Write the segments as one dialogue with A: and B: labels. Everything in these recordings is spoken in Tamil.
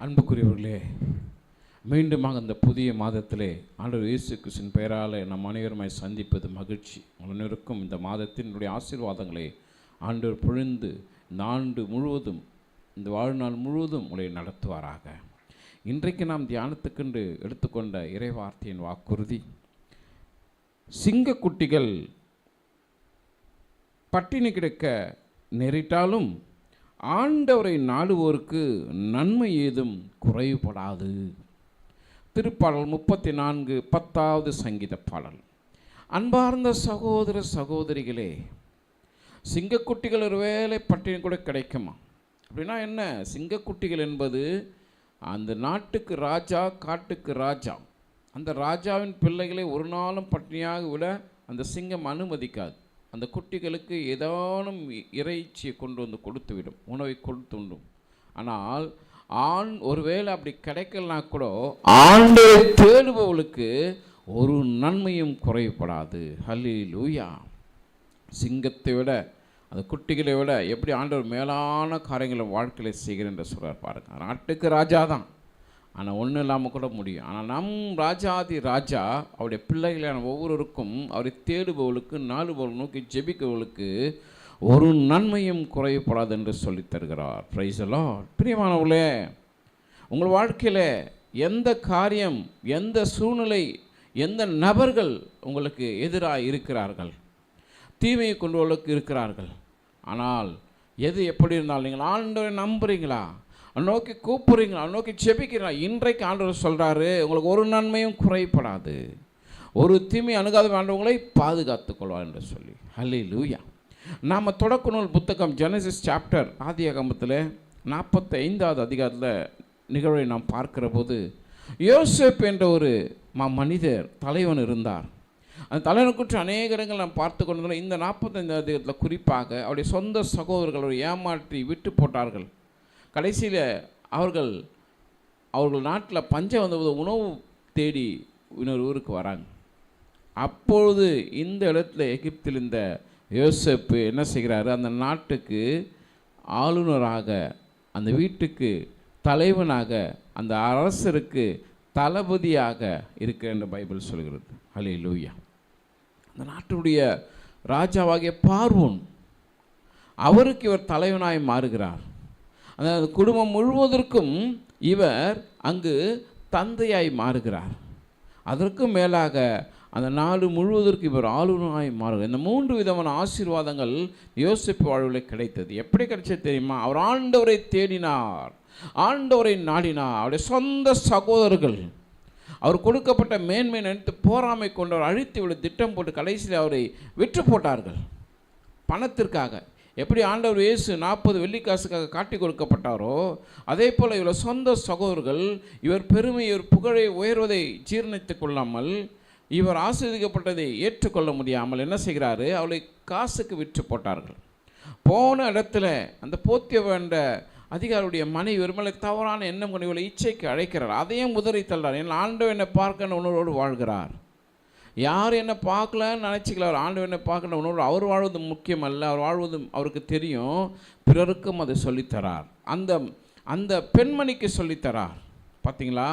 A: அன்புக்குரியவர்களே மீண்டுமாக அந்த புதிய மாதத்திலே ஆண்டவர் இயேசு கிறிஸ்தின் பெயரால் நம் அனைவருமாய் சந்திப்பது மகிழ்ச்சி. அனைவருக்கும் இந்த மாதத்தினுடைய ஆசீர்வாதங்களை ஆண்டவர் பொழிந்து இந்த ஆண்டு முழுவதும் இந்த வாழ்நாள் முழுவதும் உங்களை நடத்துவாராக. இன்றைக்கு நாம் தியானத்துக்கென்று எடுத்துக்கொண்ட இறைவார்த்தையின் வாக்குறுதி சிங்கக்குட்டிகள் பட்டினி கிடக்க நேரிட்டாலும் ஆண்டவரை நாடுவோருக்கு நன்மை ஏதும் குறைவுபடாது. திருப்பாடல் முப்பத்தி நான்கு பத்தாவது சங்கீத பாடல். அன்பார்ந்த சகோதர சகோதரிகளே சிங்கக்குட்டிகள் ஒரு வேலை பட்டினி கூட கிடைக்குமா? அப்படின்னா என்ன? சிங்கக்குட்டிகள் என்பது அந்த நாட்டுக்கு ராஜா காட்டுக்கு ராஜா. அந்த ராஜாவின் பிள்ளைகளை ஒரு நாளும் பட்டினியாக விட அந்த சிங்கம் அனுமதிக்காது. அந்த குட்டிகளுக்கு ஏதானும் இறைச்சியை கொண்டு வந்து கொடுத்துவிடும் உணவை கொடுத்து உண்டும். ஆனால் ஆண் ஒருவேளை அப்படி கிடைக்கலனா கூட ஆண்டை தேடுபவளுக்கு ஒரு நன்மையும் குறைபடாது ஹல்லி லூயா சிங்கத்தை விட அந்த குட்டிகளை விட எப்படி ஆண்டவர் மேலான காரியங்களை வாழ்க்கையில செய்கிறேன் என்று சொல்கிறார் பாருங்க. நாட்டுக்கு ராஜா தான் ஆனால் ஒன்றும் இல்லாமல் கூட முடியும். ஆனால் நம் ராஜாதி ராஜா அவருடைய பிள்ளைகளான ஒவ்வொருவருக்கும் அவரை தேடுபவளுக்கு நாடுபவள் நோக்கி ஜெபிக்கவளுக்கு ஒரு நன்மையும் குறையப்படாது என்று சொல்லி தருகிறார். பிரைஸலோ பிரியமானவர்களே உங்கள் வாழ்க்கையில் எந்த காரியம் எந்த சூழ்நிலை எந்த நபர்கள் உங்களுக்கு எதிராக இருக்கிறார்கள்? தீமையை கொண்டவர்களுக்கு இருக்கிறார்கள். ஆனால் எது எப்படி இருந்தாலும் நீங்கள் ஆண்டவரை நம்புறீங்களா? நோக்கி கூப்பிடுறீங்களா? நோக்கி செபிக்கிறீங்களா இன்றைக்கு ஆண்டவர் சொல்கிறாரு உங்களுக்கு ஒரு நன்மையும் குறைப்படாது ஒரு தீமை அணுகாத ஆண்டவங்களை பாதுகாத்து கொள்வார் என்று சொல்லி. ஹலி லூயா நாம் தொடக்க நூல் புத்தகம் ஜெனசிஸ் சாப்டர் ஆதி அகமத்தில் நாற்பத்தைந்தாவது அதிகாரத்தில் நிகழ்வை நாம் பார்க்கிற போது யோசப் என்ற ஒரு மா மனிதர் தலைவன் இருந்தார். அந்த தலைவனை குறித்து அநேக இடங்கள் நாம் பார்த்து கொண்டிருந்தோம். இந்த நாற்பத்தைந்து அதிகாரத்தில் குறிப்பாக அவருடைய சொந்த சகோதரர்கள் ஏமாற்றி விட்டு போட்டார்கள். கடைசியில் அவர்கள் அவர்கள் நாட்டில் பஞ்சம் வந்தபோது உணவு தேடி இன்னொரு ஊருக்கு வராங்க. அப்பொழுது இந்த இடத்துல எகிப்தில் இந்த யோசப்பு என்ன செய்கிறாரு? அந்த நாட்டுக்கு ஆளுநராக அந்த வீட்டுக்கு தலைவனாக அந்த அரசருக்கு தளபதியாக இருக்கிற என்று பைபிள் சொல்கிறது. ஹலே லூயா அந்த நாட்டுடைய ராஜாவாகிய பார்வோன் அவருக்கு இவர் தலைவனாய் மாறுகிறார். அந்த குடும்பம் முழுவதற்கும் இவர் அங்கு தந்தையாய் மாறுகிறார். அதற்கும் மேலாக அந்த நாடு முழுவதற்கு இவர் ஆளுநராய் மாறுகிறார். இந்த மூன்று விதமான ஆசீர்வாதங்கள் யோசிப்பு வாழ்வில் கிடைத்தது. எப்படி கிடைச்சது தெரியுமா? அவர் ஆண்டவரை தேடினார் ஆண்டவரை நாடினார். அவருடைய சொந்த சகோதரர்கள் அவர் கொடுக்கப்பட்ட மேன்மை நினைத்து போராமை கொண்டவர் அழித்து விட திட்டம் போட்டு கடைசியில் அவரை விற்று போட்டார்கள். பணத்திற்காக. எப்படி ஆண்டவர் இயேசு நாற்பது வெள்ளிக்காசுக்காக காட்டி கொடுக்கப்பட்டாரோ அதே போல் இவர் சொந்த சகோதரர்கள் இவர் பெருமை இவர் புகழை உயர்வதை ஜீர்ணித்து கொள்ளாமல் இவர் ஆசிரியப்பட்டதை ஏற்றுக்கொள்ள முடியாமல் என்ன செய்கிறாரு? அவளை காசுக்கு விற்று போட்டார்கள். போன இடத்துல அந்த போத்திய வேண்ட அதிகாரியுடைய மனைவி ஒருமலை தவறான எண்ணம் கொண்டு இவளை இச்சைக்கு அழைக்கிறார். அதையும் உதறி தள்ளார். என் ஆண்டவர் என்னை பார்க்க உணர்வோடு வாழ்கிறார். யார் என்ன பார்க்கலன்னு நினச்சிக்கல. அவர் ஆண்டு என்ன பார்க்கல. உணர்வு அவர் வாழ்வது முக்கியம் அல்ல அவர் வாழ்வது அவருக்கு தெரியும். பிறருக்கும் அதை சொல்லித்தரார் அந்த அந்த பெண்மணிக்கு சொல்லித்தரார் பார்த்தீங்களா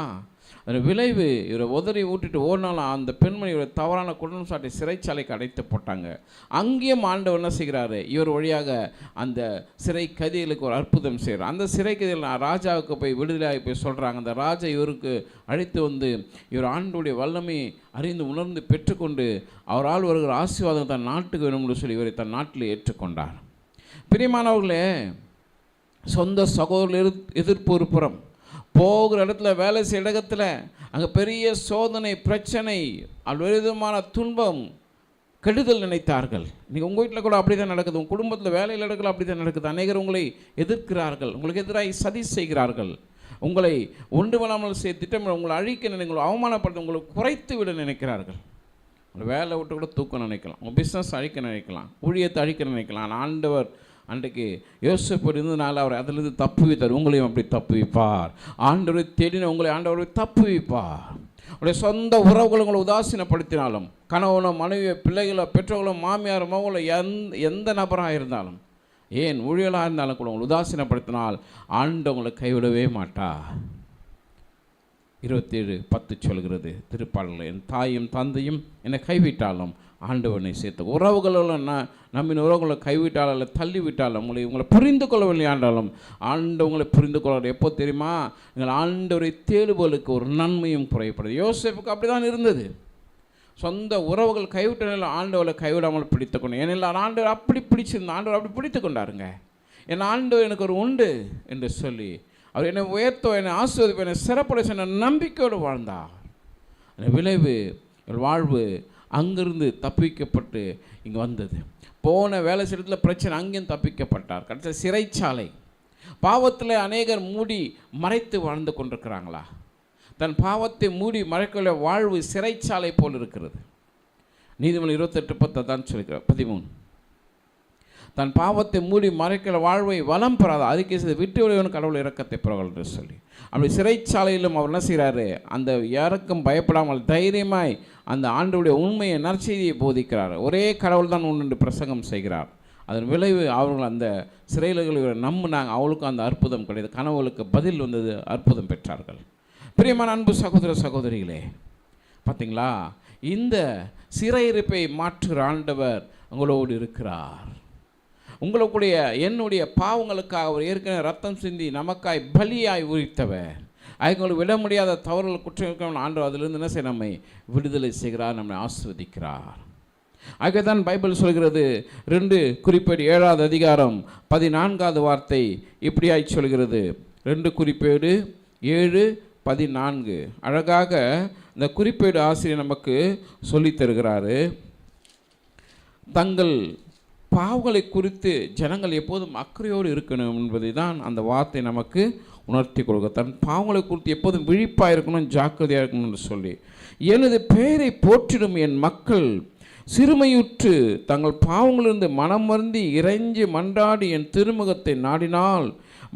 A: அந்த விளைவு இவரை உதறி ஊட்டிட்டு ஓடினாலும் அந்த பெண்மணி இவரை தவறான குற்றம் சாட்டி சிறைச்சாலைக்கு அடைத்து போட்டாங்க. அங்கேயும் ஆண்டவர் என்ன செய்கிறாரு? இவர் வழியாக அந்த சிறை கதிகளுக்கு ஒரு அற்புதம் செய்கிறார். அந்த சிறை கதியில் ராஜாவுக்கு போய் விடுதலையாகி போய் சொல்கிறாங்க அந்த ராஜா இவருக்கு அழைத்து வந்து இவர் ஆண்டுடைய வல்லமை அறிந்து உணர்ந்து பெற்றுக்கொண்டு அவரால் வருகிற ஆசீர்வாதம் தன் நாட்டுக்கு வேணும்னு சொல்லி இவரை தன் நாட்டில் ஏற்றுக்கொண்டார். பிரியமானவர்களே சொந்த சகோதரர் எதிர் எதிர்ப்பு ஒரு புறம். போகிற இடத்துல வேலை செய்கிற இடத்துல அங்கே பெரிய சோதனை பிரச்சனை விதமான துன்பம் கெடுதல் நினைத்தார்கள். நீங்கள் உங்கள் வீட்டில் கூட அப்படி தான் நடக்குது. உங்கள் குடும்பத்தில் வேலையில் இடத்துல அப்படி தான் நடக்குது. அநேகர் உங்களை எதிர்க்கிறார்கள். உங்களுக்கு எதிராக சதி செய்கிறார்கள். உங்களை ஒன்று வராமல் செய்ய திட்டமிட உங்களை அழிக்க நினைங்களை அவமானப்படுத்த உங்களை குறைத்து விட நினைக்கிறார்கள். உங்களை வேலை விட்டு கூட தூக்க நினைக்கலாம். உங்கள் பிஸ்னஸ் அழிக்க நினைக்கலாம். ஊழியத்தை அழிக்க நினைக்கலாம். ஆண்டவர் அன்றைக்கு யோசிப்பு இருந்ததுனால அவர் அதிலிருந்து தப்பு வைத்தார் உங்களையும் அப்படி தப்பு வைப்பார் ஆண்டவரை தேடின உங்களை ஆண்டவரை தப்பு வைப்பார் உடைய சொந்த உறவுகள் உங்களை உதாசீனப்படுத்தினாலும் கணவனோ மனைவியோ பிள்ளைகளோ பெற்றோர்களோ மாமியார் மகளோ எந்த எந்த நபராக இருந்தாலும் ஏன் ஊழியலாக இருந்தாலும் கூட உங்களை உதாசீனப்படுத்தினால் ஆண்டு உங்களை கைவிடவே மாட்டா. இருபத்தேழு பத்து சொல்கிறது திருப்பாடலில் என் தாயும் தந்தையும் என்னை கைவிட்டாலும் ஆண்டவனை சேர்த்து உறவுகளில் நான் நம்மின் உறவுகளை கைவிட்டாலும் இல்லை தள்ளிவிட்டாலும் உங்களை உங்களை புரிந்து கொள்ளவில்லை ஆண்டாலும் ஆண்டவங்களை புரிந்து கொள்ள எப்போ தெரியுமா? நீங்கள் ஆண்டவரை தேடுபவர்களுக்கு ஒரு நன்மையும் குறையப்படுது. யோசிப்புக்கு அப்படி தான் இருந்தது. சொந்த உறவுகள் கைவிட்ட ஆண்டவளை ஆண்டவரை கைவிடாமல் பிடித்து கொண்டு ஏனெல்லாம் ஆண்டவர் அப்படி பிடிச்சிருந்த ஆண்டவர் அப்படி பிடித்து கொண்டாருங்க. என் ஆண்டவர் எனக்கு ஒரு உண்டு என்று சொல்லி அவர் என்னை உயர்த்தோ என்னை ஆசிர்வதிப்போ என்னை சிறப்படை சொன்ன நம்பிக்கையோடு வாழ்ந்தார். விளைவு வாழ்வு அங்கிருந்து தப்பிக்கப்பட்டு இங்கே வந்தது. போன வேலை செய்யறதுல பிரச்சனை அங்கேயும் தப்பிக்கப்பட்டார். கடைசியில் சிறைச்சாலை. பாவத்தில் அநேகர் மூடி மறைத்து வாழ்ந்து கொண்டிருக்கிறாங்களா? தன் பாவத்தை மூடி மறைக்கல வாழ்வு சிறைச்சாலை போல் இருக்கிறது. நீதிமன்றம் இருபத்தெட்டு பத்தை தான் சொல்லிக்கிறேன் பதிமூணு. தன் பாவத்தை மூடி மறைக்கிற வாழ்வை வளம் பெறாத அதுக்கே செய்து விட்டு விளைவன் கடவுள் இறக்கத்தை பெறவர்கள் என்று சொல்லி. அப்படி சிறைச்சாலையிலும் அவர் என்ன செய்கிறாரு அந்த இறக்கம் பயப்படாமல் தைரியமாய் அந்த ஆண்டுடைய உண்மையை நற்செய்தியை போதிக்கிறார். ஒரே கடவுள் தான் உண்டு பிரசங்கம் செய்கிறார். அதன் விளைவு அவர்கள் அந்த சிறையில்கள் இவரை நம்பினாங்க. அவளுக்கும் அந்த அற்புதம் கிடையாது கனவுகளுக்கு பதில் வந்தது. அற்புதம் பெற்றார்கள். பிரியமான அன்பு சகோதர சகோதரிகளே பார்த்தீங்களா இந்த சிறையிருப்பை மாற்றுகிற ஆண்டவர் உங்களோடு இருக்கிறார். உங்களுக்குடைய என்னுடைய பாவங்களுக்காக அவர் ஏற்கனவே ரத்தம் சிந்தி நமக்காய் பலியாய் உரித்தவர். அவங்களுக்கு விட முடியாத தவறுகள் குற்றம் இருக்கிறவன் அதிலிருந்து என்ன செய்ய நம்மை விடுதலை செய்கிறார் நம்மை ஆஸ்வதிக்கிறார். ஆகவே தான் பைபிள் சொல்கிறது ரெண்டு குறிப்பேடு ஏழாவது அதிகாரம் பதினான்காவது வார்த்தை இப்படியாய் சொல்கிறது. ரெண்டு குறிப்பேடு ஏழு பதினான்கு. அழகாக இந்த குறிப்பேடு ஆசிரியர் நமக்கு சொல்லித் தருகிறாரு. தங்கள் பாவங்களை குறித்து ஜனங்கள் எப்போதும் அக்கறையோடு இருக்கணும் என்பதை தான் அந்த வார்த்தை நமக்கு உணர்த்தி கொடுக்க. தன் பாவங்களை குறித்து எப்போதும் விழிப்பாக இருக்கணும் ஜாக்கிரதையாக இருக்கணும்னு சொல்லி. எனது பெயரை போற்றிடும் என் மக்கள் சிறுமையுற்று தங்கள் பாவங்களிலிருந்து மனம் வருந்தி இறைஞ்சி மன்றாடி என் திருமுகத்தை நாடினால்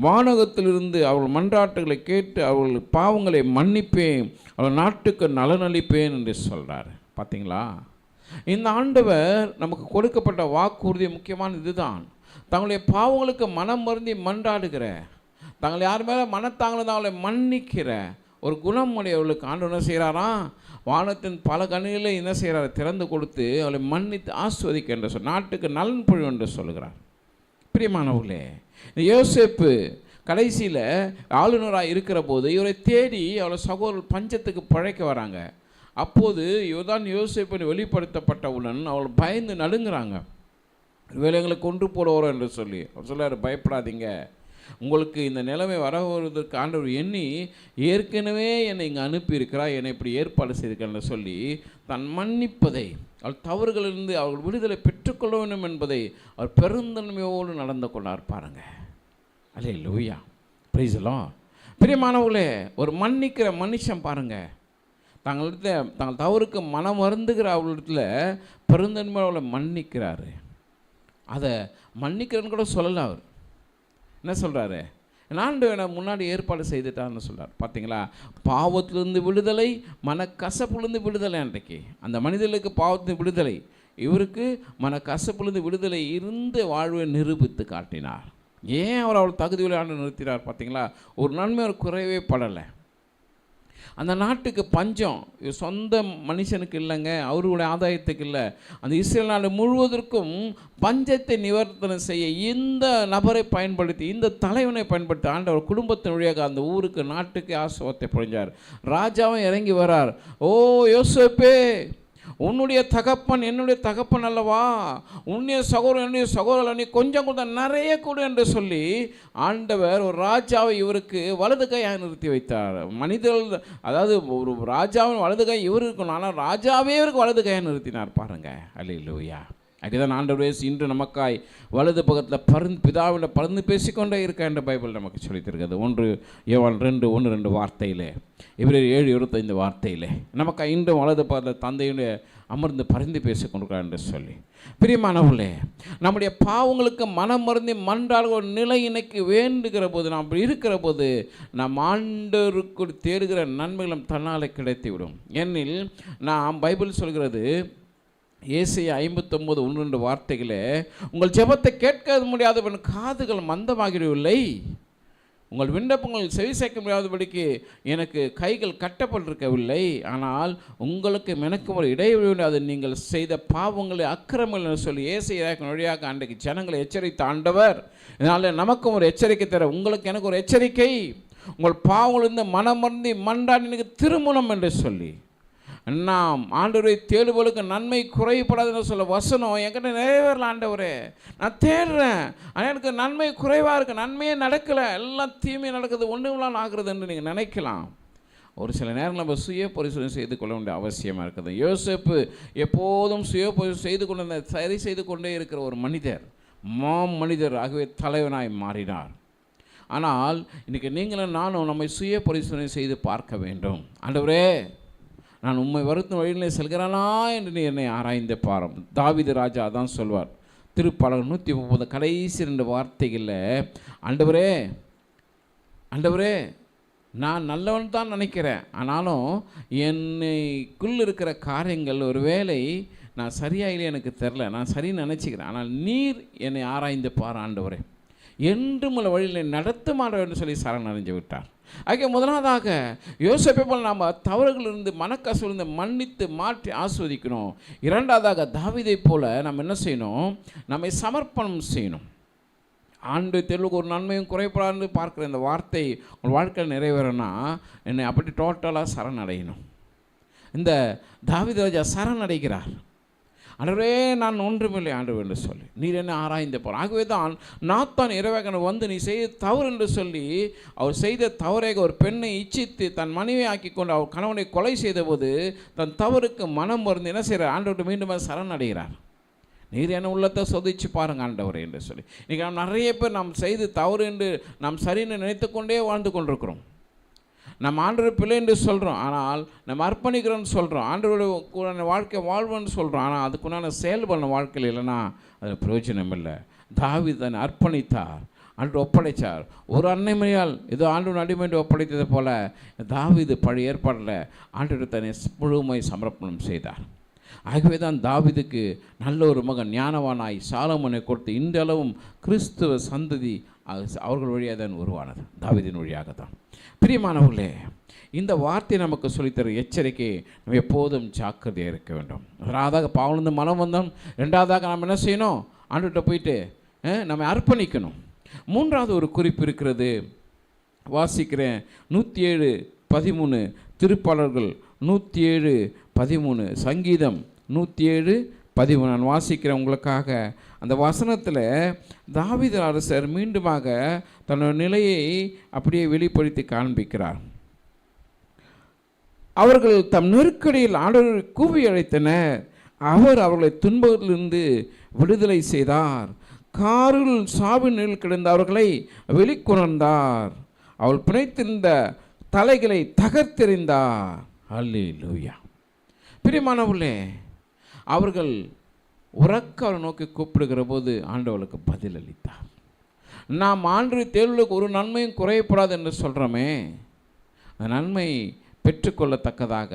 A: வானகத்திலிருந்து அவர்கள் மன்றாட்டுகளை கேட்டு அவர்கள் பாவங்களை மன்னிப்பேன் அவள் நாட்டுக்கு நலனளிப்பேன் என்று சொல்கிறார் பார்த்தீங்களா இந்த ஆண்டவர் நமக்கு கொடுக்கப்பட்ட வாக்குறுதி முக்கியமான இதுதான். தங்களுடைய பாவங்களுக்கு மனம் மருந்தி மன்றாடுகிற தங்களை யார் மேலே மனத்தாங்களும் அவளை மன்னிக்கிற ஒரு குணம் உடையவர்களுக்கு ஆண்டு என்ன செய்கிறாராம் வானத்தின் பல கணிகளை என்ன செய்கிறார் திறந்து கொடுத்து அவளை மன்னித்து ஆஸ்வதிக்க என்று சொல் நாட்டுக்கு நலன் பொழிவு என்று சொல்கிறார் பிரியமானவர்களே இந்த யோசேப்பு கடைசியில் ஆளுநராக இருக்கிற போது இவரை தேடி அவளை சகோதரர் பஞ்சத்துக்கு பழைக்க வராங்க. அப்போது யோதான் யோசிப்பன் வெளிப்படுத்தப்பட்டவுடன் அவள் பயந்து நடுங்குறாங்க. வேலை எங்களை கொண்டு போடுவோம் என்று சொல்லி. அவர் சொல்லார் பயப்படாதீங்க. உங்களுக்கு இந்த நிலைமை வர வருவதற்கு ஆண்டவர் எண்ணி ஏற்கனவே என்னை இங்கே அனுப்பியிருக்கிறார். என்னை இப்படி ஏற்பாடு செய்திருக்கிறேன்னு சொல்லி தன் மன்னிப்பதை அவள் தவறுகளிலிருந்து அவர்கள் விடுதலை பெற்றுக்கொள்ள வேண்டும் என்பதை அவர் பெருந்தன்மையோடு நடந்து கொண்டார் பாருங்க. அல்லே லூயா பிரைஸ்லாம் பிரியமானவர்களே ஒரு மன்னிக்கிற மனுஷன் பாருங்கள் தங்கள்கிட்ட தங்கள் தவறுக்கு மனம் வருந்துகிற அவர்களிடத்துல பெருந்தன்மை அவளை மன்னிக்கிறாரு. அதை மன்னிக்கிறேன்னு கூட சொல்லலை அவர். என்ன சொல்கிறாரு நான் முன்னாடி ஏற்பாடு செய்துட்டான்னு சொல்கிறார் பார்த்தீங்களா பாவத்திலிருந்து விடுதலை மனக்கசப்புலேருந்து விடுதலை அன்றைக்கு. அந்த மனிதர்களுக்கு பாவத்திலிருந்து விடுதலை. இவருக்கு மனக்கசப்புலேருந்து விடுதலை இருந்த வாழ்வை நிரூபித்து காட்டினார். ஏன் அவர் அவள் தகுதி ஆண்டு நிறுத்தினார் பார்த்தீங்களா ஒரு நன்மை ஒரு குறைவே படலை. அந்த நாட்டுக்கு பஞ்சம். சொந்த மனுஷனுக்கு இல்லைங்க அவருடைய ஆதாயத்துக்கு இல்லை. அந்த இஸ்ரேல் நாடு முழுவதற்கும் பஞ்சத்தை நிவர்த்தனம் செய்ய இந்த நபரை பயன்படுத்தி இந்த தலைவனை பயன்படுத்தி ஆண்டவர் குடும்பத்தின் வழியாக அந்த ஊருக்கு நாட்டுக்கு ஆசுவத்தை புரிஞ்சார். ராஜாவும் இறங்கி வரார். ஓ யோசப்பே உன்னுடைய தகப்பன் என்னுடைய தகப்பன் அல்லவா? உன்னுடைய சகோதரன் என்னுடைய சகோதரன் நீ கொஞ்சம் கொஞ்சம் நிறைய கொடு என்று சொல்லி ஆண்டவர் ஒரு ராஜாவை இவருக்கு வலது கையாக நிறுத்தி வைத்தார். மனிதர்கள் அதாவது ஒரு ராஜாவின் வலது கை இவர் இருக்கணும் ஆனால் ராஜாவே இவருக்கு வலது கையாக நிறுத்தினார் பாருங்கள் அல்ல லூயா அதுதான் ஆண்டவர் வயசு இன்று நமக்காய் வலது பக்கத்தில் பருந்து பிதாவிட பறந்து பேசிக்கொண்டே இருக்க என்ற பைபிள் நமக்கு சொல்லித்திருக்கிறது. ஒன்று ஏவான் ரெண்டு ஒன்று ரெண்டு வார்த்தையிலே. இவரே ஏழு இருபத்தைந்து வார்த்தையிலே. நமக்காய் இன்றும் வலது பக்கத்தில் தந்தையுடைய அமர்ந்து பரிந்து பேசிக்கொண்டிருக்கிறார் என்று சொல்லி. பிரியமானவர்களே நம்முடைய பாவங்களுக்கு மனம் மருந்தி மன்றாட ஒரு நிலை இன்னைக்கு வேண்டுகிற போது நாம் அப்படி இருக்கிற போது நாம் ஆண்டவருக்கு தேடுகிற நன்மைகளும் தன்னாலே கிடைத்துவிடும். ஏனில் நாம் பைபிள் சொல்கிறது ஏசிய ஐம்பத்தொம்போது ஒன்று ரெண்டு வார்த்தைகளே உங்கள் ஜெபத்தை கேட்க முடியாதவன் காதுகள் மந்தமாகிடவில்லை உங்கள் விண்ணப்பங்கள் செவி சேர்க்க முடியாதபடிக்கு எனக்கு கைகள் கட்டப்பட்டிருக்கவில்லை. ஆனால் உங்களுக்கு எனக்கும் ஒரு இடைவெளி அது நீங்கள் செய்த பாவங்களை அக்கிரமங்கள் என்று சொல்லி ஏசை வழியாக அன்றைக்கு ஜனங்களை எச்சரித்த ஆண்டவர். இதனால் நமக்கும் ஒரு எச்சரிக்கை தர உங்களுக்கு எனக்கு ஒரு எச்சரிக்கை. உங்கள் பாவங்களிலிருந்து மனமர்ந்தி மண்டாடி எனக்கு திருமணம் என்று சொல்லி. நாம் ஆண்டவரை தேடுபவளுக்கு நன்மை குறைபடாதுன்னு சொல்ல வசனம். என்கிட்ட நிறைவேறல ஆண்டவரே. நான் தேடுறேன். ஆனால் எனக்கு நன்மை குறைவாக இருக்குது நன்மையே நடக்கலை. எல்லாம் தீமை நடக்குது. ஒன்றுங்களாம் ஆகுறதுன்னு நீங்கள் நினைக்கலாம். ஒரு சில நேரம் நம்ம சுய பரிசோதனை செய்து கொள்ள வேண்டிய அவசியமாக இருக்குது. யோசிப்பு எப்போதும் சுய பரிசோதனை செய்து கொண்டு சரி செய்து கொண்டே இருக்கிற ஒரு மனிதர் மாம் மனிதர் ஆகவே தலைவனாய் மாறினார். ஆனால் இன்றைக்கி நீங்களும் நானும் நம்மை சுய பரிசோதனை செய்து பார்க்க வேண்டும். ஆண்டவரே நான் உண்மை வருத்தும் வழியிலே செல்கிறானா என்று நீ என்னை ஆராய்ந்து பாரம். தாவித ராஜா தான் சொல்வார். திருப்பாளர் நூற்றி முப்பது கடைசி ரெண்டு வார்த்தைகளில் ஆண்டவரே ஆண்டவரே நான் நல்லவன் தான் நினைக்கிறேன். ஆனாலும் என்னைக்குள் இருக்கிற காரியங்கள் ஒரு வேளை நான் சரியாக எனக்கு தெரில நான் சரின்னு நினச்சிக்கிறேன். ஆனால் நீர் என்னை ஆராய்ந்து பார் ஆண்டவரே. என்றும் உள்ள வழியில் நடத்துமாறு என்று சொல்லி சரணடைஞ்சு விட்டார். ஆகிய முதலாவதாக யோசிப்பை போல் நாம் தவறுகளிலிருந்து மனக்கசலிருந்து மன்னித்து மாற்றி ஆஸ்வதிக்கணும். இரண்டாவதாக தாவிதை போல் நம்ம என்ன செய்யணும்? நம்மை சமர்ப்பணம் செய்யணும். ஆண்டு தெலுங்கு ஒரு நன்மையும் குறைபடாது பார்க்குற இந்த வார்த்தை உங்கள் வாழ்க்கையில் நிறைவேறனா என்னை அப்படி டோட்டலாக சரணடையணும். இந்த தாவித ராஜா சரணடைகிறார். ஆண்டவரே நான் ஒன்றுமில்லை ஆண்டவர் என்று சொல்லி. நீர் என்ன ஆராய்ந்து போகிறார் ஆகவே தான் நாத்தான் இரவேகன் வந்து நீ செய்த தவறு என்று சொல்லி அவர் செய்த தவறை ஒரு பெண்ணை இச்சித்து தன் மனைவி ஆக்கி கொண்டு அவர் கணவனை கொலை செய்தபோது தன் தவறுக்கு மனம் மருந்து என்ன செய்கிறார்? ஆண்டவர்கிட்ட மீண்டும் சரணடைகிறார் நீர் என்ன உள்ளத்தை சொதிச்சு பாருங்க ஆண்டவர் என்று சொல்லி. இன்றைக்கி நாம் நிறைய பேர் நாம் செய்து தவறு என்று நாம் சரின்னு நினைத்து கொண்டே வாழ்ந்து கொண்டிருக்கிறோம். நம்ம ஆண்டவர் பிள்ளை என்று சொல்கிறோம் ஆனால் நம்ம அர்ப்பணிக்கிறோன்னு சொல்கிறோம் ஆண்டவருடைய கூட வாழ்க்கை வாழ்வோன்னு சொல்கிறோம் ஆனால் அதுக்குண்டான செயல்படணும் வாழ்க்கையில் இல்லைன்னா அது பிரயோஜனம் இல்லை. தாவி தன்னை அர்ப்பணித்தார். ஆண்டு ஒப்படைத்தார் ஒரு அன்னைமையால் ஏதோ ஆண்டு அடிமைண்டு ஒப்படைத்தது போல தாவிது பழைய ஏற்பாடில் ஆண்டு தன்னை முழுமை சமர்ப்பணம் செய்தார். ஆகவே தான் தாவிதுக்கு நல்ல ஒரு மகன் ஞானவானாய் சாலமனை கொடுத்து இன்றளவும் கிறிஸ்துவ சந்ததி அவர்கள் வழியாக தான் உருவானது. தாவிதின் வழியாக தான் பிரியமானவர்களே இந்த வார்த்தை நமக்கு சொல்லித்தர எச்சரிக்கை நம்ம எப்போதும் ஜாக்கிரதையாக இருக்க வேண்டும். முதலாவதாக பாவனந்து மனம் வந்தோம் ரெண்டாவதாக நம்ம என்ன செய்யணும்? ஆண்டுகிட்ட போயிட்டு நம்ம அர்ப்பணிக்கணும். மூன்றாவது ஒரு குறிப்பு இருக்கிறது. வாசிக்கிறேன் நூற்றி ஏழு பதிமூணு திருப்பாளர்கள் நூற்றி ஏழு பதிமூணு. சங்கீதம் நூற்றி ஏழு பதிமூணு. நான் வாசிக்கிறேன் உங்களுக்காக. அந்த வசனத்தில் தாவித அரசர் மீண்டுமாக தன்னோட நிலையை அப்படியே வெளிப்படுத்தி காண்பிக்கிறார். அவர்கள் தம் நெருக்கடியில் ஆண்டவரை கூவி அழைத்தனர். அவர் அவர்களை துன்பத்திலிருந்து விடுதலை செய்தார். காரில் சாவின் நிழல் கிடந்த அவர்களை வெளிக்கொணர்ந்தார். அவள் பிணைத்திருந்த தலைகளை தகர்த்தெறிந்தார். அல்லே லூயா பிரியமானவர்களே அவர்கள் உறக்க அவரை நோக்கி கூப்பிடுகிற போது ஆண்டவளுக்கு பதில் அளித்தார் நாம் ஆண்டு தேர்வுகளுக்கு ஒரு நன்மையும் குறையப்படாது என்று சொல்கிறோமே அந்த நன்மை பெற்றுக்கொள்ளத்தக்கதாக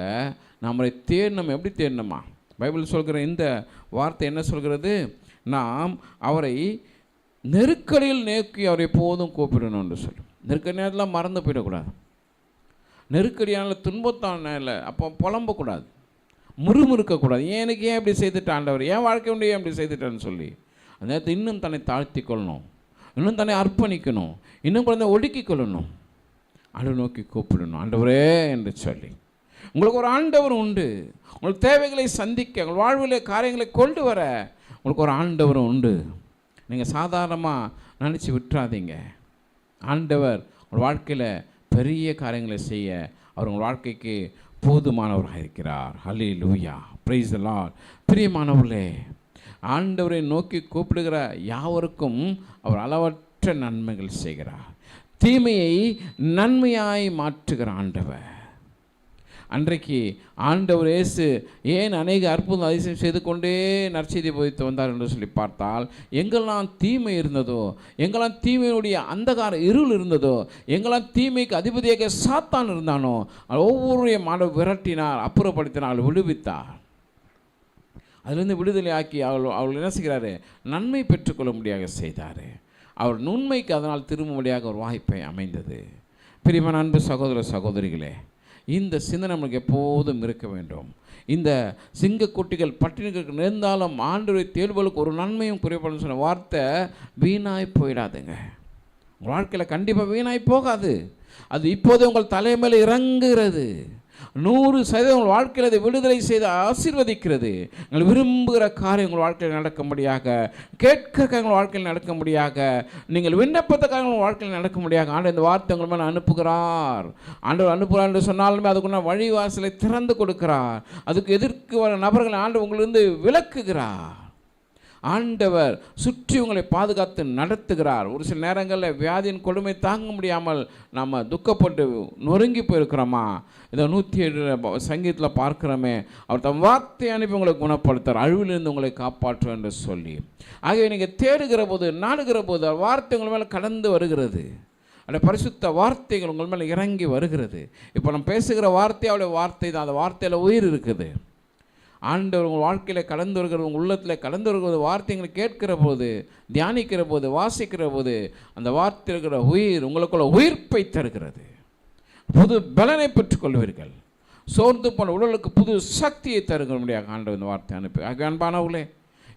A: நம்மளை தேடணும். எப்படி தேடணுமா? பைபிள் சொல்கிற இந்த வார்த்தை என்ன சொல்கிறது? நாம் அவரை நெருக்கடியில் நோக்கி அவரை எப்போதும் கூப்பிடணும் என்று சொல்லும். நெருக்கடி நேரத்தில் மறந்து போயிடக்கூடாது. நெருக்கடியான துன்பத்தான இல்லை அப்போ புலம்பக்கூடாது. முறுமுறுக்கக்கூடாது. ஏன் எனக்கு ஏன் இப்படி செய்துட்டான் ஆண்டவர்? ஏன் வாழ்க்கை உண்டு ஏன் இப்படி செய்துட்டான்னு சொல்லி. அந்த நேரத்தை இன்னும் தன்னை தாழ்த்தி கொள்ளணும் இன்னும் தன்னை அர்ப்பணிக்கணும். இன்னும் குழந்தை ஒடுக்கி கொள்ளணும். அழு நோக்கி கூப்பிடணும். ஆண்டவரே என்று சொல்லி. உங்களுக்கு ஒரு ஆண்டவர் உண்டு. உங்கள் தேவைகளை சந்திக்க உங்கள் வாழ்வில் காரியங்களை கொண்டு வர உங்களுக்கு ஒரு ஆண்டவர் உண்டு. நீங்கள் சாதாரணமாக நினச்சி விட்டுறாதீங்க. ஆண்டவர் உங்கள் வாழ்க்கையில் பெரிய காரியங்களை செய்ய அவர் உங்கள் வாழ்க்கைக்கு போதுமானவராக இருக்கிறார். ஹலே லூயா பிரைஸ் லால் பிரியமானவர்களே ஆண்டவரை நோக்கி கூப்பிடுகிற யாவருக்கும் அவர் அளவற்ற நன்மைகள் செய்கிறார். தீமையை நன்மையாய் மாற்றுகிற ஆண்டவர். அன்றைக்கு ஆண்டவர் இயேசு ஏன் அநேக அற்புதம் அதிசயம் செய்து கொண்டே நற்செய்தி போதித்து வந்தார் என்று சொல்லி பார்த்தால் எங்கெல்லாம் தீமை இருந்ததோ எங்கெல்லாம் தீமையினுடைய அந்தகார இருள் இருந்ததோ எங்கெல்லாம் தீமைக்கு அதிபதியாக சாத்தான் இருந்தானோ ஒவ்வொருடைய மாட விரட்டினார் அப்புறப்படுத்தினார் விடுவித்தார். அதிலிருந்து விடுதலை ஆக்கி அவள் அவள் என்ன செய்கிறாரு? நன்மை பெற்றுக்கொள்ளும்படியாக செய்தார். அவர் நுண்மைக்கு அதனால் திரும்பும்படியாக ஒரு வாய்ப்பை அமைந்தது. பிரிவன் அன்பு சகோதர சகோதரிகளே இந்த சிந்தனை நமக்கு எப்போதும் இருக்க வேண்டும். இந்த சிங்கக்குட்டிகள் பட்டினிகளுக்கு நேர்ந்தாலும் ஆண்டு தேர்வுகளுக்கு ஒரு நன்மையும் குறைபடும் சொன்ன வார்த்தை வீணாய் போயிடாதுங்க. உங்கள் வாழ்க்கையில் கண்டிப்பாக வீணாய் போகாது. அது இப்போதே உங்கள் தலைமையில் இறங்குகிறது. நூறு சதவீதம் உங்கள் வாழ்க்கையில் அதை விடுதலை செய்து ஆசீர்வதிக்கிறது. நீங்கள் விரும்புகிற காரியம் உங்கள் வாழ்க்கையில் நடக்கும்படியாக கேட்க உங்கள் வாழ்க்கையில் நடக்கும்படியாக நீங்கள் விண்ணப்பத்துக்காக உங்கள் வாழ்க்கையில் நடக்கும்படியாக ஆண்டு இந்த வார்த்தை உங்கள் மேலே அனுப்புகிறார். ஆண்டவர் அனுப்புகிறார் என்று சொன்னாலுமே அதுக்குள்ள வழிவாசலை திறந்து கொடுக்கிறார். அதுக்கு எதிர்க்கு வர நபர்களை ஆண்டு உங்களிருந்து விளக்குகிறார். ஆண்டவர் சுற்றி உங்களை பாதுகாத்து நடத்துகிறார். ஒரு சில நேரங்களில் வியாதியின் கொடுமை தாங்க முடியாமல் நம்ம துக்கப்பட்டு நொறுங்கி போயிருக்கிறோமா? இதை நூற்றி ஏழு சங்கீதத்தில் பார்க்குறோமே அவர் தம் வார்த்தை அனுப்பி உங்களை குணப்படுத்துகிறார் அழிவிலிருந்து உங்களை காப்பாற்றும் என்று சொல்லி. ஆகவே நீங்கள் தேடுகிற போது நாடுகிற போது வார்த்தை உங்கள் மேலே கடந்து வருகிறது. அந்த பரிசுத்த வார்த்தைகள் உங்கள் மேலே இறங்கி வருகிறது. இப்போ நம்ம பேசுகிற வார்த்தை அவருடைய வார்த்தை தான். அந்த வார்த்தையில் உயிர் இருக்குது. ஆண்டவர் உங்கள் வாழ்க்கையில் கலந்து வருகிற உங்கள் உள்ளத்தில் கலந்து வருகிற வார்த்தைகளை கேட்கிற போது தியானிக்கிற போது வாசிக்கிற போது அந்த வார்த்தை இருக்கிற உயிர் உங்களுக்குள்ள உயிர்ப்பை தருகிறது. புது பலனை பெற்றுக்கொள்வீர்கள். சோர்ந்து போன உடலுக்கு புது சக்தியை தருகிற முடியாது ஆண்டவர் இந்த வார்த்தை அனுப்பி. அன்பானவர்களே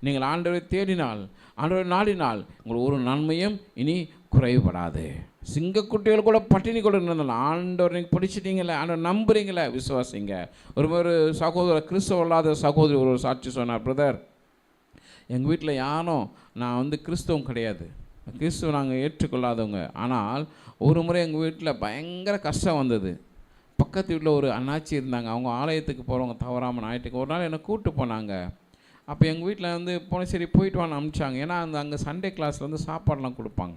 A: நீங்கள் ஆண்டவரை தேடினால் ஆண்டவரை நாடினால் உங்கள் ஒரு நன்மையும் இனி குறைவுபடாது. சிங்கக்குட்டிகள் கூட பட்டினி கூட இருந்தாலும் ஆண்டவர் நீங்கள் பிடிச்சிட்டீங்களே ஆண்டவர் நம்புறீங்களே விசுவாசிங்க. ஒரு ஒரு சகோதர கிறிஸ்தவ இல்லாத சகோதரி ஒரு சாட்சி சொன்னார் பிரதர் எங்கள் வீட்டில் யாரும் நான் வந்து கிறிஸ்தவம் கிடையாது. கிறிஸ்துவ நாங்கள் ஏற்றுக்கொள்ளாதவங்க. ஆனால் ஒரு முறை எங்கள் வீட்டில் பயங்கர கஷ்டம் வந்தது. பக்கத்து வீட்டில் ஒரு அண்ணாச்சி இருந்தாங்க. அவங்க ஆலயத்துக்கு போகிறவங்க தவறாமல் ஞாயிற்றுக்கு ஒரு நாள் என்னை கூப்பிட்டு போனாங்க. அப்போ எங்கள் வீட்டில் வந்து போன சரி போயிட்டு வான்னு அனுப்பிச்சாங்க. ஏன்னா அந்த அங்கே சண்டே கிளாஸில் வந்து சாப்பாடெலாம் கொடுப்பாங்க.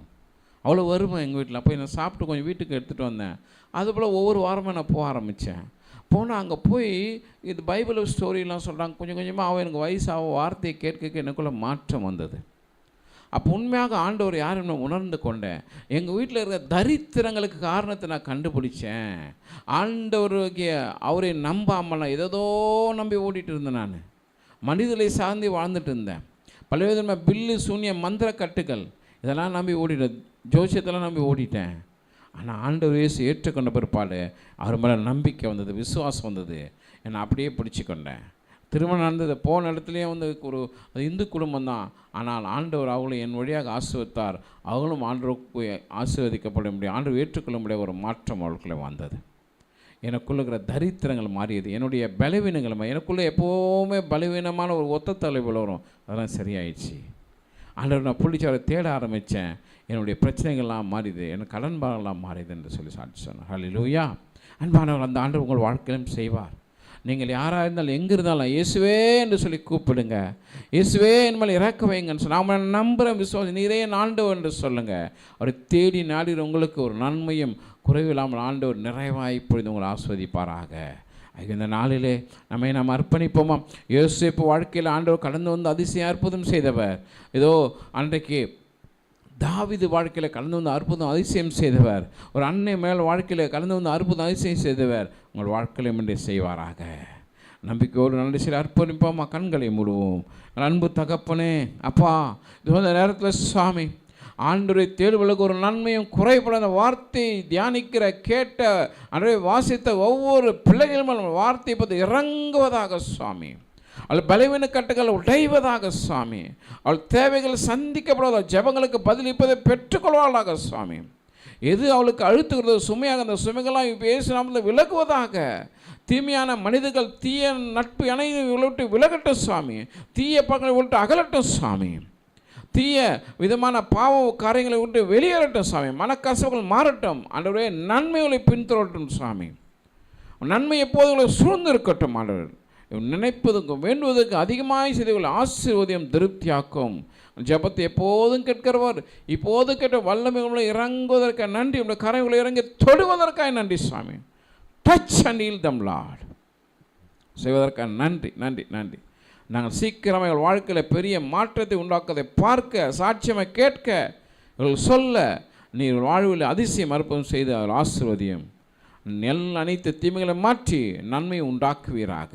A: அவ்வளோ வருமா எங்கள் வீட்டில் அப்போ நான் சாப்பிட்டு கொஞ்சம் வீட்டுக்கு எடுத்துகிட்டு வந்தேன். அதுபோல் ஒவ்வொரு வாரமும் நான் போக ஆரம்பித்தேன் போனால் அங்கே போய் இது பைபிள் ஸ்டோரிலாம் சொல்கிறாங்க கொஞ்சம் கொஞ்சமாக அவன் எனக்கு வயசாக வார்த்தையை கேட்க எனக்குள்ளே மாற்றம் வந்தது. அப்போ உண்மையாக ஆண்டவர் யாருன்னு உணர்ந்து கொண்டேன்? எங்கள் வீட்டில் இருக்கிற தரித்திரங்களுக்கு காரணத்தை நான் கண்டுபிடிச்சேன். ஆண்டவருக்கு அவரை நம்பாமல் நான் ஏதோ நம்பி ஓடிட்டு இருந்தேன் நான். மனிதர்களை சார்ந்து வாழ்ந்துட்டு இருந்தேன். பலவிதமான பில்லு சூன்ய மந்திர கட்டுகள் இதெல்லாம் நம்பி ஓடிட்டேன் ஜோசியத்தெல்லாம் நம்பி ஓடிட்டேன். ஆனால் ஆண்டவர் இயேசு ஏற்றுக்கொண்ட பிற்பாடு அவர் மேலே நம்பிக்கை வந்தது விசுவாசம் வந்தது. என்னை அப்படியே பிடிச்சி கொண்டேன். திருமணம் நடந்தது போன இடத்துலையே வந்து ஒரு இந்து குடும்பம் தான். ஆனால் ஆண்டவர் அவங்களை என் வழியாக ஆசிர்வத்தார் அவங்களும் ஆண்டவருக்கு ஆசீர்வதிக்கப்பட முடியும். ஆண்டவர் ஏற்றுக்கொள்ள முடிய ஒரு மாற்றம் அவளுக்குள்ளே வந்தது. எனக்குள்ள இருக்கிற தரித்திரங்கள் மாறியது. என்னுடைய பலவீனங்கள் எனக்குள்ளே எப்போவுமே பலவீனமான ஒரு ஒத்த தலைவில் வரும். அதெல்லாம் சரியாயிடுச்சு. ஆண்டவர் நான் பிடிச்சி அவரை தேட ஆரம்பித்தேன் என்னுடைய பிரச்சனைகள்லாம் மாறிது எனக்கு கடன் பாரம்லாம் மாறிது என்று சொல்லி சாட்சி சொன்னார். ஹலிலூயா அன்பானவர் அந்த ஆண்டு உங்கள் வாழ்க்கையிலும் செய்வார். நீங்கள் யாராக இருந்தாலும் எங்கே இருந்தாலும் இயேசுவே என்று சொல்லி கூப்பிடுங்க. இயேசுவே என் மேலே இறக்க வைங்கன்னு சொல்லி நான் நம்புகிற விசுவாசம் நீரே ஆண்டவர் என்று சொல்லுங்கள் அவரை தேடி நாடி உங்களுக்கு ஒரு நன்மையும் குறைவில்லாமல் ஆண்டவர் நிறைவாய் பொழுது உங்களை ஆஸ்வதிப்பாராக. ஆக இந்த நாளிலே நம்மை நாம் அர்ப்பணிப்போமா? யோசிப்பு வாழ்க்கையில் ஆண்டவர் கடந்து வந்து அதிசயம் அற்புதம் செய்தவர். ஏதோ அன்றைக்கு தாவிது வாழ்க்கையில் கலந்து வந்து அற்புதம் அதிசயம் செய்தவர். ஒரு அன்னை மேல் வாழ்க்கையில் கலந்து வந்து அற்புதம் அதிசயம் செய்தவர். உங்கள் வாழ்க்கையிலும் இன்றே செய்வாராக. நம்பிக்கையோடு நல்ல சில அர்ப்பணிப்போமா? கண்களை மூடுவோம். அன்பு தகப்பனே அப்பா இது வந்த நேரத்தில் சுவாமி ஆண்டுரை தேர்வுகளுக்கு ஒரு நன்மையும் குறைபடாத வார்த்தையை தியானிக்கிற கேட்ட அன்றைய வாசித்த ஒவ்வொரு பிள்ளைகளும் வார்த்தையை பற்றி இறங்குவதாக சுவாமி. அவள் பலவீன கட்டுகள் உடைவதாக சுவாமி. அவள் தேவைகள் சந்திக்கப்படாத ஜெபங்களுக்கு பதிலிப்பதை பெற்றுக்கொள்வாளாக சுவாமி. எது அவளுக்கு அழுத்துகிறதோ சுமையாக அந்த சுமைகளாக பேசினாமல் விலகுவதாக. தீமையான மனிதர்கள் தீய நட்பு அனைத்து விட்டு விலகட்டும் சுவாமி. தீய பக்கங்களை விட்டு அகலட்டும் சுவாமி. தீய விதமான பாவ காரியங்களை விட்டு வெளியேறட்டும் சுவாமி. மனக்கசவுகள் மாறட்டும். ஆண்டவரே நன்மைகளை பின்தொடரட்டும் சுவாமி. நன்மை எப்போது உங்களை சூழ்ந்து இருக்கட்டும் ஆண்டவர். நினைப்பதுக்கும் வேண்டுவதற்கு அதிகமாக செய்தவர்கள் ஆசீர்வதியம் திருப்தியாக்கும். ஜெபத்தை எப்போதும் கேட்கிறவர் இப்போது கேட்ட வல்லமைகளை இறங்குவதற்காக நன்றி உடைய கரைகளை இறங்கி தொடுவதற்காக நன்றி சுவாமி. Touch and heal them lord செய்வதற்காக நன்றி நன்றி நன்றி. நாங்கள் சீக்கிரமாக எங்கள் வாழ்க்கையில் பெரிய மாற்றத்தை உண்டாக்குவதை பார்க்க சாட்சியமாக கேட்க இவர்கள் சொல்ல நீர் வாழ்வில் அதிசயம் அற்புதம் செய்து அவர் ஆசீர்வதியும். நெல் அனைத்து தீமைகளை மாற்றி நன்மை உண்டாக்குவீராக.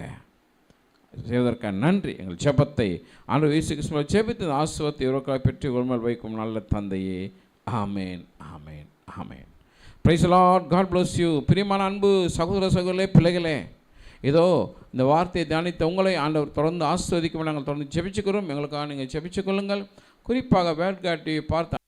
A: செய்வதற்காக நன்றி. எங்கள் ஜெபத்தை ஆண்டு இயேசு கிறிஸ்துவ ஜெபித்து ஆசுவத்தை இவருக்காக பெற்று உரிமல் வைக்கும் நல்ல தந்தையே. ஆமேன் ஆமேன் ஆமேன். Praise lord god bless you பிரியமான அன்பு சகோதர சகோதரே பிள்ளைகளே இதோ இந்த வார்த்தையை தியானித்த உங்களை ஆண்டவர் தொடர்ந்து ஆஸ்வதிக்கும் நாங்கள் தொடர்ந்து ஜெபிச்சுக்கிறோம். எங்களுக்காக நீங்கள் ஜெபிச்சுக் கொள்ளுங்கள். குறிப்பாக வேட்காட்டியை பார்த்து